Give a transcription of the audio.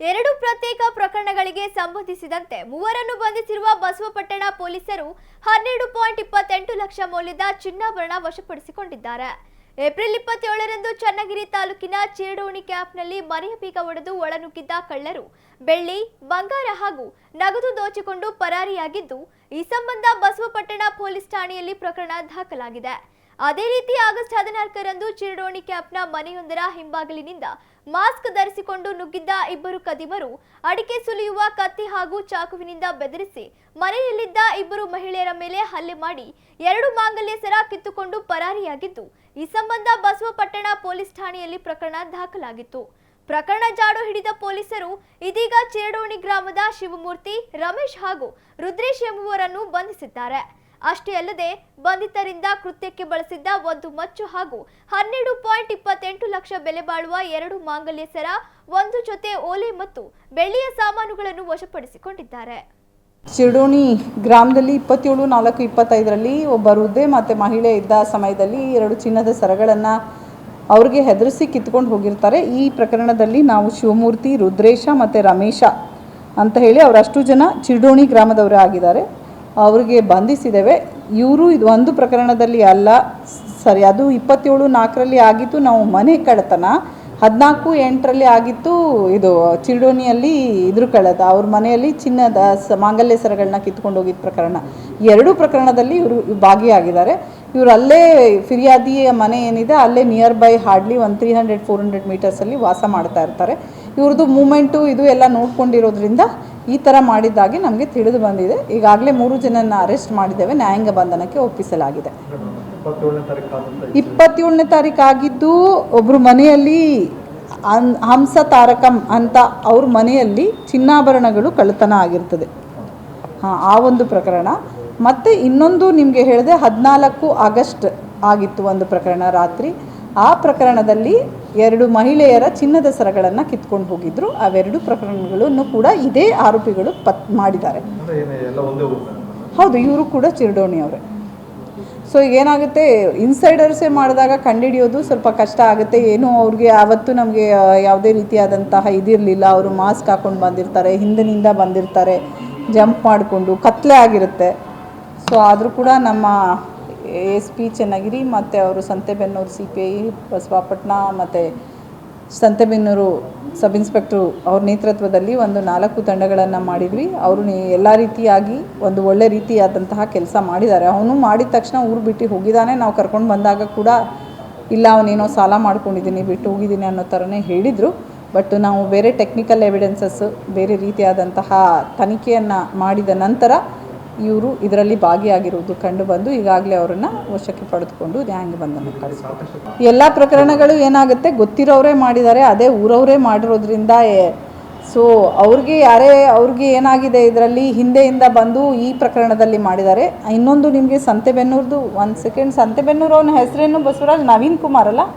ಎರಡು ಪ್ರತ್ಯೇಕ ಪ್ರಕರಣಗಳಿಗೆ ಸಂಬಂಧಿಸಿದಂತೆ ಮೂವರನ್ನು ಬಂಧಿಸಿರುವ ಬಸವಪಟ್ಟಣ ಪೊಲೀಸರು ಹನ್ನೆರಡು ಪಾಯಿಂಟ್ ಇಪ್ಪತ್ತೆಂಟು ಲಕ್ಷ ಮೌಲ್ಯದ ಚಿನ್ನಾಭರಣ ವಶಪಡಿಸಿಕೊಂಡಿದ್ದಾರೆ. ಏಪ್ರಿಲ್ ಇಪ್ಪತ್ತೇಳರಂದು ಚನ್ನಗಿರಿ ತಾಲೂಕಿನ ಚಿರಡೋಣಿ ಕ್ಯಾಂಪ್ನಲ್ಲಿ ಮನೆಯ ಬೀಗ ಒಡೆದು ಒಳನುಗ್ಗಿದ್ದ ಕಳ್ಳರು ಬೆಳ್ಳಿ, ಬಂಗಾರ ಹಾಗೂ ನಗದು ದೋಚಿಕೊಂಡು ಪರಾರಿಯಾಗಿದ್ದು, ಈ ಸಂಬಂಧ ಬಸವಪಟ್ಟಣ ಪೊಲೀಸ್ ಠಾಣೆಯಲ್ಲಿ ಪ್ರಕರಣ ದಾಖಲಾಗಿದೆ. ಅದೇ ರೀತಿ ಆಗಸ್ಟ್ ಹದಿನಾಲ್ಕರಂದು ಚಿರಡೋಣಿ ಕ್ಯಾಂಪ್ನ ಮನೆಯೊಂದರ ಹಿಂಬಾಗಿಲಿನಿಂದ ಮಾಸ್ಕ್ ಧರಿಸಿಕೊಂಡು ನುಗ್ಗಿದ್ದ ಇಬ್ಬರು ಕದಿಮರು ಅಡಿಕೆ ಸುಲಿಯುವ ಕತ್ತಿ ಹಾಗೂ ಚಾಕುವಿನಿಂದ ಬೆದರಿಸಿ ಮನೆಯಲ್ಲಿದ್ದ ಇಬ್ಬರು ಮಹಿಳೆಯರ ಮೇಲೆ ಹಲ್ಲೆ ಮಾಡಿ ಎರಡು ಮಾಂಗಲ್ಯ ಸರ ಕಿತ್ತುಕೊಂಡು ಪರಾರಿಯಾಗಿದ್ದು, ಈ ಸಂಬಂಧ ಬಸವಪಟ್ಟಣ ಪೊಲೀಸ್ ಠಾಣೆಯಲ್ಲಿ ಪ್ರಕರಣ ದಾಖಲಾಗಿತ್ತು. ಪ್ರಕರಣ ಜಾಡು ಹಿಡಿದ ಪೊಲೀಸರು ಇದೀಗ ಚಿರಡೋಣಿ ಗ್ರಾಮದ ಶಿವಮೂರ್ತಿ ರಮೇಶ್ ಹಾಗೂ ರುದ್ರೇಶ್ ಎಂಬುವರನ್ನು ಬಂಧಿಸಿದ್ದಾರೆ. ಅಷ್ಟೇ ಅಲ್ಲದೆ ಬಂಧಿತರಿಂದ ಕೃತ್ಯಕ್ಕೆ ಬಳಸಿದ್ದ ಒಂದು ಮಚ್ಚು ಹಾಗೂ ಹನ್ನೆರಡು ಪಾಯಿಂಟ್ ಇಪ್ಪತ್ತೆಂಟು ಲಕ್ಷ ಬೆಲೆ ಬಾಳುವ ಎರಡು ಮಾಂಗಲ್ಯ ಸರ ಒಂದು ಜೊತೆ ಓಲೆ ಮತ್ತು ಬೆಳ್ಳಿಯ ಸಾಮಾನುಗಳನ್ನು ವಶಪಡಿಸಿಕೊಂಡಿದ್ದಾರೆ. ಚಿರಡೋಣಿ ಗ್ರಾಮದಲ್ಲಿ ಇಪ್ಪತ್ತೇಳು ನಾಲ್ಕು ಇಪ್ಪತ್ತೈದರಲ್ಲಿ ಒಬ್ಬ ವೃದ್ಧೆ ಮತ್ತು ಮಹಿಳೆ ಇದ್ದ ಸಮಯದಲ್ಲಿ ಎರಡು ಚಿನ್ನದ ಸರಗಳನ್ನು ಅವ್ರಿಗೆ ಹೆದರಿಸಿ ಕಿತ್ಕೊಂಡು ಹೋಗಿರ್ತಾರೆ. ಈ ಪ್ರಕರಣದಲ್ಲಿ ನಾವು ಶಿವಮೂರ್ತಿ, ರುದ್ರೇಶ ಮತ್ತು ರಮೇಶ ಅಂತ ಹೇಳಿ ಅವರಷ್ಟು ಜನ ಚಿರಡೋಣಿ ಗ್ರಾಮದವರೇ ಆಗಿದ್ದಾರೆ. ಅವರಿಗೆ ಬಂಧಿಸಿದ್ದೇವೆ ಇವರು ಇದು ಒಂದು ಪ್ರಕರಣದಲ್ಲಿ ಅಲ್ಲ. ಸರಿ, ಅದು ಇಪ್ಪತ್ತೇಳು ನಾಲ್ಕರಲ್ಲಿ ಆಗಿತ್ತು. ನಾವು ಮನೆ ಕಳ್ಳತನ ಹದಿನಾಲ್ಕು ಎಂಟರಲ್ಲಿ ಆಗಿತ್ತು ಇದು ಚಿರಡೋಣಿಯಲ್ಲಿ ಇದ್ರ ಕಳೆದ ಅವ್ರ ಮನೆಯಲ್ಲಿ ಚಿನ್ನದ ಸ, ಮಾಂಗಲ್ಯ ಸರಗಳನ್ನ ಕಿತ್ಕೊಂಡು ಹೋಗಿದ್ದ ಪ್ರಕರಣ. ಎರಡೂ ಪ್ರಕರಣದಲ್ಲಿ ಇವರು ಭಾಗಿಯಾಗಿದ್ದಾರೆ. ಇವರು ಅಲ್ಲೇ ಫಿರ್ಯಾದಿಯ ಮನೆ ಏನಿದೆ, ಅಲ್ಲೇ ನಿಯರ್ ಬೈ ಹಾರ್ಡ್ಲಿ ಒಂದು ತ್ರೀ ಹಂಡ್ರೆಡ್ ಫೋರ್ ಹಂಡ್ರೆಡ್ ಮೀಟರ್ಸಲ್ಲಿ ವಾಸ ಮಾಡ್ತಾ ಇರ್ತಾರೆ. ಇವ್ರದ್ದು ಮೂಮೆಂಟು ಇದು ಎಲ್ಲ ನೋಡ್ಕೊಂಡಿರೋದ್ರಿಂದ ಈ ಥರ ಮಾಡಿದ್ದಾಗಿ ನಮಗೆ ತಿಳಿದು ಬಂದಿದೆ. ಈಗಾಗಲೇ ಮೂರು ಜನನ ಅರೆಸ್ಟ್ ಮಾಡಿದ್ದೇವೆ. ನ್ಯಾಯಾಂಗ ಬಂಧನಕ್ಕೆ ಒಪ್ಪಿಸಲಾಗಿದೆ. ಇಪ್ಪತ್ತೇಳನೇ ತಾರೀಕು ಆಗಿದ್ದು ಒಬ್ಬರು ಮನೆಯಲ್ಲಿ ಅನ್ ಹಂಸ ತಾರಕಂ ಅಂತ ಅವ್ರ ಮನೆಯಲ್ಲಿ ಚಿನ್ನಾಭರಣಗಳು ಕಳ್ಳತನ ಆಗಿರ್ತದೆ. ಹಾಂ ಆ ಒಂದು ಪ್ರಕರಣ. ಮತ್ತು ಇನ್ನೊಂದು ನಿಮಗೆ ಹೇಳಿದೆ ಹದಿನಾಲ್ಕು ಆಗಸ್ಟ್ ಆಗಿತ್ತು ಒಂದು ಪ್ರಕರಣ ರಾತ್ರಿ. ಆ ಪ್ರಕರಣದಲ್ಲಿ ಎರಡು ಮಹಿಳೆಯರ ಚಿನ್ನದ ಸರಗಳನ್ನು ಕಿತ್ಕೊಂಡು ಹೋಗಿದ್ರು. ಅವೆರಡು ಪ್ರಕರಣಗಳನ್ನು ಕೂಡ ಇದೇ ಆರೋಪಿಗಳು ಪತ್ ಮಾಡಿದ್ದಾರೆ. ಹೌದು ಇವರು ಕೂಡ ಚಿರಡೋಣಿ ಅವರೇ. ಸೊ ಈಗ ಏನಾಗುತ್ತೆ ಇನ್ಸೈಡರ್ಸೇ ಮಾಡಿದಾಗ ಕಂಡುಹಿಡಿಯೋದು ಸ್ವಲ್ಪ ಕಷ್ಟ ಆಗುತ್ತೆ. ಏನು ಅವ್ರಿಗೆ ಆವತ್ತು ನಮಗೆ ಯಾವುದೇ ರೀತಿಯಾದಂತಹ ಇದಿರಲಿಲ್ಲ. ಅವರು ಮಾಸ್ಕ್ ಹಾಕೊಂಡು ಬಂದಿರ್ತಾರೆ ಹಿಂದಿನಿಂದ ಬಂದಿರ್ತಾರೆ ಜಂಪ್ ಮಾಡಿಕೊಂಡು ಕತ್ಲೆ ಆಗಿರುತ್ತೆ. ಸೊ ಆದರೂ ಕೂಡ ನಮ್ಮ ಎಸ್ ಪಿ ಚೆನ್ನಗಿರಿ, ಮತ್ತು ಅವರು Santhebennur C P I Basavapatna ಮತ್ತು ಸಂತೆಬೆನ್ನೂರು ಸಬ್ ಇನ್ಸ್ಪೆಕ್ಟ್ರು ಅವ್ರ ನೇತೃತ್ವದಲ್ಲಿ ಒಂದು ನಾಲ್ಕು ತಂಡಗಳನ್ನು ಮಾಡಿದ್ವಿ. ಅವರು ಎಲ್ಲ ರೀತಿಯಾಗಿ ಒಂದು ಒಳ್ಳೆ ರೀತಿಯಾದಂತಹ ಕೆಲಸ ಮಾಡಿದ್ದಾರೆ. ಅವನು ಮಾಡಿದ ತಕ್ಷಣ ಊರು ಬಿಟ್ಟು ಹೋಗಿದ್ದಾನೆ. ನಾವು ಕರ್ಕೊಂಡು ಬಂದಾಗ ಕೂಡ ಇಲ್ಲ, ಅವನೇನೋ ಸಾಲ ಮಾಡ್ಕೊಂಡಿದ್ದೀನಿ, ಬಿಟ್ಟು ಹೋಗಿದ್ದೀನಿ ಅನ್ನೋ ಥರನೇ ಹೇಳಿದರು. ಬಟ್ ನಾವು ಬೇರೆ ಟೆಕ್ನಿಕಲ್ ಎವಿಡೆನ್ಸಸ್, ಬೇರೆ ರೀತಿಯಾದಂತಹ ತನಿಖೆಯನ್ನು ಮಾಡಿದ ನಂತರ ಇವರು ಇದರಲ್ಲಿ ಭಾಗಿಯಾಗಿರುವುದು ಕಂಡು ಬಂದು ಈಗಾಗಲೇ ಅವರನ್ನು ವಶಕ್ಕೆ ಪಡೆದುಕೊಂಡು ನ್ಯಾಯಾಂಗ ಬಂಧನ ಎಲ್ಲ ಪ್ರಕರಣಗಳು ಏನಾಗುತ್ತೆ? ಗೊತ್ತಿರೋರೇ ಮಾಡಿದ್ದಾರೆ, ಅದೇ ಊರವರೇ ಮಾಡಿರೋದ್ರಿಂದ ಸೊ ಅವ್ರಿಗೆ ಯಾರೇ, ಅವ್ರಿಗೆ ಏನಾಗಿದೆ ಇದರಲ್ಲಿ? ಹಿಂದೆಯಿಂದ ಬಂದು ಈ ಪ್ರಕರಣದಲ್ಲಿ ಮಾಡಿದ್ದಾರೆ. ಇನ್ನೊಂದು ನಿಮಗೆ ಸಂತೆಬೆನ್ನೂರ್ದು ಒಂದು ಸೆಕೆಂಡ್ ಸಂತೆಬೆನ್ನೂರು ಅವನ ಹೆಸರೇನು ಬಸವರಾಜ್? ನವೀನ್ ಕುಮಾರ್ ಅಲ್ಲ?